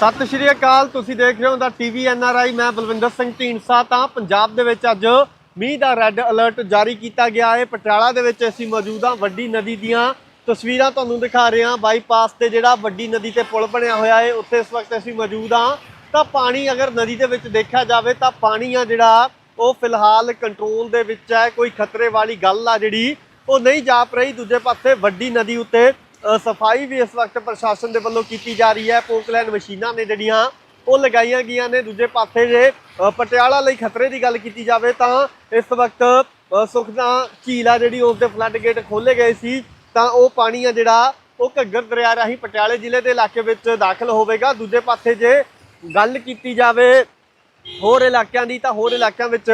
ਸਤਿ ਸ਼੍ਰੀ ਅਕਾਲ, ਤੁਸੀਂ ਦੇਖ ਰਹੇ ਹੋ ਦਾ ਟੀਵੀ ਐਨਆਰਆਈ ਮੈਂ ਬਲਵਿੰਦਰ ਸਿੰਘ ਢੀਂਡਸਾ ਤਾਂ ਪੰਜਾਬ ਦੇ ਵਿੱਚ ਅੱਜ ਮੀਂਹ ਦਾ ਰੈੱਡ ਅਲਰਟ ਜਾਰੀ ਕੀਤਾ ਗਿਆ ਹੈ। ਪਟਿਆਲਾ ਦੇ ਵਿੱਚ ਅਸੀਂ ਮੌਜੂਦ ਹਾਂ ਵੱਡੀ ਨਦੀ ਦੀਆਂ ਤਸਵੀਰਾਂ ਤੁਹਾਨੂੰ ਦਿਖਾ ਰਹੇ ਹਾਂ। ਬਾਈਪਾਸ ਤੇ ਜਿਹੜਾ ਵੱਡੀ ਨਦੀ ਤੇ ਪੁਲ ਬਣਿਆ ਹੋਇਆ ਹੈ, ਉੱਥੇ ਇਸ ਵਕਤ ਅਸੀਂ ਮੌਜੂਦ ਹਾਂ। ਤਾਂ ਪਾਣੀ ਅਗਰ ਨਦੀ ਦੇ ਵਿੱਚ ਦੇਖਿਆ ਜਾਵੇ ਤਾਂ ਪਾਣੀ ਆ ਜਿਹੜਾ, ਉਹ ਫਿਲਹਾਲ ਕੰਟਰੋਲ ਦੇ ਵਿੱਚ ਹੈ। ਕੋਈ ਖਤਰੇ ਵਾਲੀ ਗੱਲ ਆ ਜਿਹੜੀ, ਉਹ ਨਹੀਂ ਜਾਪ ਰਹੀ। ਦੂਜੇ ਪਾਸੇ ਵੱਡੀ ਨਦੀ ਉੱਤੇ ਸਫ਼ਾਈ ਵੀ ਇਸ ਵਕਤ ਪ੍ਰਸ਼ਾਸਨ ਦੇ ਵੱਲੋਂ ਕੀਤੀ ਜਾ ਰਹੀ ਹੈ। ਪੋਕਲੈਨ ਮਸ਼ੀਨਾਂ ਨੇ ਜਿਹੜੀਆਂ, ਉਹ ਲਗਾਈਆਂ ਗਈਆਂ ਨੇ। ਦੂਜੇ ਪਾਸੇ ਜੇ ਪਟਿਆਲਾ ਲਈ ਖਤਰੇ ਦੀ ਗੱਲ ਕੀਤੀ ਜਾਵੇ ਤਾਂ ਇਸ ਵਕਤ ਸੁਖਨਾ ਝੀਲ ਆ ਜਿਹੜੀ, ਉਸ ਦੇ ਫਲੱਡ ਗੇਟ ਖੋਲੇ ਗਏ ਸੀ। ਤਾਂ ਉਹ ਪਾਣੀ ਆ ਜਿਹੜਾ, ਉਹ ਘੱਗਰ ਦਰਿਆ ਰਾਹੀਂ ਪਟਿਆਲੇ ਜ਼ਿਲ੍ਹੇ ਦੇ ਇਲਾਕੇ ਵਿੱਚ ਦਾਖਲ ਹੋਵੇਗਾ। ਦੂਜੇ ਪਾਸੇ ਜੇ ਗੱਲ ਕੀਤੀ ਜਾਵੇ ਹੋਰ ਇਲਾਕਿਆਂ ਦੀ, ਤਾਂ ਹੋਰ ਇਲਾਕਿਆਂ ਵਿੱਚ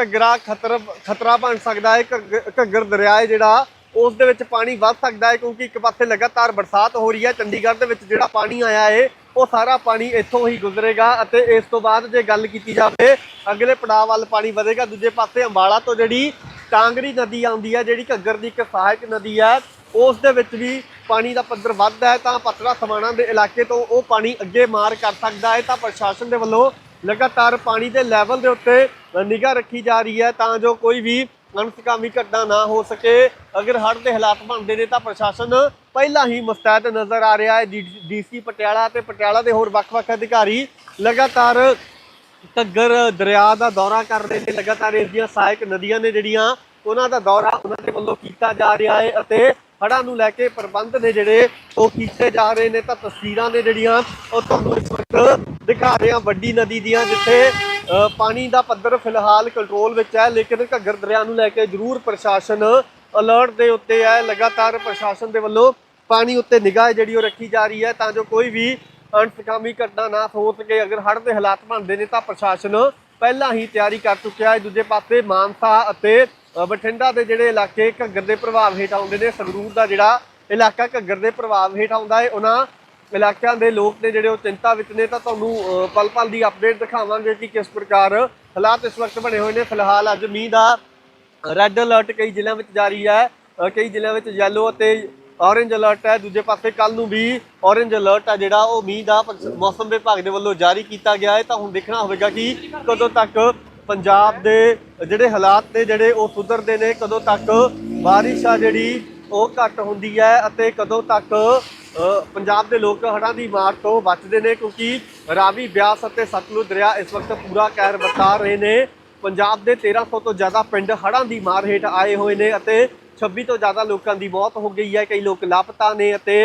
ਘੱਗਰਾ ਖਤਰ, ਖਤਰਾ ਬਣ ਸਕਦਾ ਹੈ। ਘੱਗ- ਘੱਗਰ ਦਰਿਆ ਜਿਹੜਾ ਉਸ ਦੇ ਵਿੱਚ ਪਾਣੀ ਵੱਧ ਸਕਦਾ ਹੈ ਕਿਉਂਕਿ ਇੱਕ ਪਾਸੇ ਲਗਾਤਾਰ ਬਰਸਾਤ ਹੋ ਰਹੀ ਹੈ। ਚੰਡੀਗੜ੍ਹ ਦੇ ਵਿੱਚ ਜਿਹੜਾ ਪਾਣੀ ਆਇਆ ਹੈ ਉਹ ਸਾਰਾ ਪਾਣੀ ਇੱਥੋਂ ਹੀ ਗੁਜ਼ਰੇਗਾ ਅਤੇ ਇਸ ਤੋਂ ਬਾਅਦ ਜੇ ਗੱਲ ਕੀਤੀ ਜਾਵੇ, ਅਗਲੇ ਪੜਾਅ ਵੱਲ ਪਾਣੀ ਵਧੇਗਾ। ਦੂਜੇ ਪਾਸੇ ਅੰਬਾਲਾ ਤੋਂ ਜਿਹੜੀ ਕਾਂਗਰੀ ਨਦੀ ਆਉਂਦੀ ਹੈ, ਜਿਹੜੀ ਘੱਗਰ ਦੀ ਇੱਕ ਸਹਾਇਕ ਨਦੀ ਹੈ, ਉਸ ਦੇ ਵਿੱਚ ਵੀ ਪਾਣੀ ਦਾ ਪੱਧਰ ਵੱਧਦਾ ਹੈ। ਤਾਂ ਪਤਰਾ ਸਮਾਣਾ ਦੇ ਇਲਾਕੇ ਤੋਂ ਉਹ ਪਾਣੀ ਅੱਗੇ ਮਾਰ ਕਰ ਸਕਦਾ ਹੈ। ਤਾਂ ਪ੍ਰਸ਼ਾਸਨ ਦੇ ਵੱਲੋਂ ਲਗਾਤਾਰ ਪਾਣੀ ਦੇ ਲੈਵਲ ਦੇ ਉੱਤੇ ਨਿਗਾਹ ਰੱਖੀ ਜਾ ਰਹੀ ਹੈ। ਤਾਂ ਜੋ ਕੋਈ ਵੀ ਅਨਸਕਾਮੀ ਘਟਨਾ ਨਾ ਹੋ ਸਕੇ। ਅਗਰ ਹੜ੍ਹ ਦੇ ਹਾਲਾਤ ਬਣਦੇ ਨੇ ਤਾਂ ਪ੍ਰਸ਼ਾਸਨ ਪਹਿਲਾਂ ਹੀ ਮੁਸਤੈਦ ਨਜ਼ਰ ਆ ਰਿਹਾ ਹੈ। ਡੀਸੀ ਪਟਿਆਲਾ ਤੇ ਪਟਿਆਲਾ ਦੇ ਹੋਰ ਵੱਖ-ਵੱਖ ਅਧਿਕਾਰੀ ਲਗਾਤਾਰ ਘੱਗਰ ਦਰਿਆ ਦਾ ਦੌਰਾ ਕਰ ਰਹੇ ਨੇ। ਲਗਾਤਾਰ ਇਸ ਦੀਆਂ ਸਹਾਇਕ ਨਦੀਆਂ ਨੇ ਜਿਹੜੀਆਂ, ਉਹਨਾਂ ਦਾ ਦੌਰਾ ਉਹਨਾਂ ਦੇ ਵੱਲੋਂ ਕੀਤਾ ਜਾ ਰਿਹਾ ਹੈ ਅਤੇ ਹੜ੍ਹਾਂ ਨੂੰ ਲੈ ਕੇ ਪ੍ਰਬੰਧ ਨੇ ਜਿਹੜੇ, ਉਹ ਕੀਤੇ ਜਾ ਰਹੇ ਨੇ। ਤਾਂ ਤਸਵੀਰਾਂ ਨੇ ਜਿਹੜੀਆਂ, ਉਹ ਤੁਹਾਨੂੰ ਇਸ ਵਕਤ ਦਿਖਾ ਰਹੇ ਹਾਂ। ਵੱਡੀ ਨਦੀ ਦੀਆਂ, ਜਿੱਥੇ ਪਾਣੀ ਦਾ ਪੱਧਰ ਫਿਲਹਾਲ ਕੰਟਰੋਲ ਵਿੱਚ ਹੈ, ਲੇਕਿਨ ਘੱਗਰ ਦਰਿਆ ਨੂੰ ਲੈ ਕੇ ਜ਼ਰੂਰ ਪ੍ਰਸ਼ਾਸਨ ਅਲਰਟ ਦੇ ਉੱਤੇ ਹੈ। ਲਗਾਤਾਰ ਪ੍ਰਸ਼ਾਸਨ ਦੇ ਵੱਲੋਂ ਪਾਣੀ ਉੱਤੇ ਨਿਗਾਹ ਜਿਹੜੀ ਉਹ ਰੱਖੀ ਜਾ ਰਹੀ ਹੈ, ਤਾਂ ਜੋ ਕੋਈ ਵੀ ਅਣਸਕਾਮੀ ਘਟਨਾ ਨਾ ਹੋ ਸਕੇ। ਅਗਰ ਹੜ੍ਹ ਦੇ ਹਾਲਾਤ ਬਣਦੇ ਨੇ ਤਾਂ ਪ੍ਰਸ਼ਾਸਨ ਪਹਿਲਾਂ ਹੀ ਤਿਆਰੀ ਕਰ ਚੁੱਕਿਆ ਹੈ। ਦੂਜੇ ਪਾਸੇ ਮਾਨਸਾ ਅਤੇ ਬਠਿੰਡਾ ਦੇ ਜਿਹੜੇ ਇਲਾਕੇ ਘੱਗਰ ਦੇ ਪ੍ਰਭਾਵ ਹੇਠ ਆਉਂਦੇ ਨੇ, ਸੰਗਰੂਰ ਦਾ ਜਿਹੜਾ ਇਲਾਕਾ ਘੱਗਰ ਦੇ ਪ੍ਰਭਾਵ ਹੇਠ ਆਉਂਦਾ ਹੈ, ਉਹਨਾਂ ਇਲਾਕਿਆਂ ਦੇ ਲੋਕ ਨੇ ਜਿਹੜੇ ਉਹ ਚਿੰਤਾ ਵਿੱਚ ਨੇ, ਤਾਂ ਤੁਹਾਨੂੰ ਪਲ ਪਲ ਦੀ ਅਪਡੇਟ ਦਿਖਾਵਾਂਗੇ ਕਿ ਕਿਸ ਪ੍ਰਕਾਰ ਹਾਲਾਤ ਇਸ ਵਕਤ ਬਣੇ ਹੋਏ ਨੇ। ਫਿਲਹਾਲ ਅੱਜ ਮੀਂਹ ਦਾ ਰੈੱਡ ਅਲਰਟ ਕਈ ਜ਼ਿਲ੍ਹਿਆਂ ਵਿੱਚ ਜਾਰੀ ਹੈ ਕਈ ਜ਼ਿਲ੍ਹਿਆਂ ਵਿੱਚ ਯੈਲੋ ਅਤੇ ਔਰੇਂਜ ਅਲਰਟ ਹੈ। ਦੂਜੇ ਪਾਸੇ ਕੱਲ ਨੂੰ ਵੀ ਔਰੇਂਜ ਅਲਰਟ ਹੈ ਜਿਹੜਾ ਉਹ ਮੀਂਹ ਦਾ ਮੌਸਮ ਵਿਭਾਗ ਦੇ ਵੱਲੋਂ ਜਾਰੀ ਕੀਤਾ ਗਿਆ ਹੈ। ਤਾਂ ਹੁਣ ਦੇਖਣਾ ਹੋਵੇਗਾ ਕਿ ਕਦੋਂ ਤੱਕ ਪੰਜਾਬ ਦੇ ਜਿਹੜੇ ਹਾਲਾਤ ਨੇ, ਜਿਹੜੇ ਉਹ ਸੁਧਰਦੇ ਨੇ, ਕਦੋਂ ਤੱਕ ਬਾਰਿਸ਼ ਆ ਜਿਹੜੀ ਉਹ ਘੱਟ ਹੁੰਦੀ ਹੈ ਅਤੇ ਕਦੋਂ ਤੱਕ ਪੰਜਾਬ ਦੇ ਲੋਕ ਹੜ੍ਹਾਂ ਦੀ ਮਾਰ ਤੋਂ ਬਚਦੇ ਨੇ ਕਿਉਂਕਿ ਰਾਵੀ ਬਿਆਸ ਅਤੇ ਸਤਲੁਜ ਦਰਿਆ ਇਸ ਵਕਤ ਪੂਰਾ ਕਹਿਰ ਵਰਤਾ ਰਹੇ ਨੇ। ਪੰਜਾਬ ਦੇ 1300 ਤੋਂ ਜ਼ਿਆਦਾ ਪਿੰਡ ਹੜ੍ਹਾਂ ਦੀ ਮਾਰ ਹੇਠ ਆਏ ਹੋਏ ਨੇ ਅਤੇ 26 ਤੋਂ ਜ਼ਿਆਦਾ ਲੋਕਾਂ ਦੀ ਮੌਤ ਹੋ ਗਈ ਹੈ। ਕਈ ਲੋਕ ਲਾਪਤਾ ਨੇ ਅਤੇ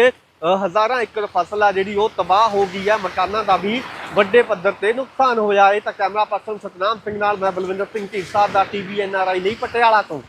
ਹਜ਼ਾਰਾਂ ਏਕੜ ਫਸਲ ਆ ਜਿਹੜੀ ਉਹ ਤਬਾਹ ਹੋ ਗਈ ਹੈ। ਮਕਾਨਾਂ ਦਾ ਵੀ ਵੱਡੇ ਪੱਧਰ ਤੇ ਨੁਕਸਾਨ ਹੋਇਆ ਹੈ। ਤਾਂ ਕੈਮਰਾ ਪਰਸਨ ਸਤਨਾਮ ਸਿੰਘ ਨਾਲ ਮੈਂ ਬਲਵਿੰਦਰ ਸਿੰਘ ਢੀਂਡਸਾ ਦਾ ਟੀਵੀ ਐਨਆਰਆਈ ਲਈ ਪਟਿਆਲਾ ਤੋਂ।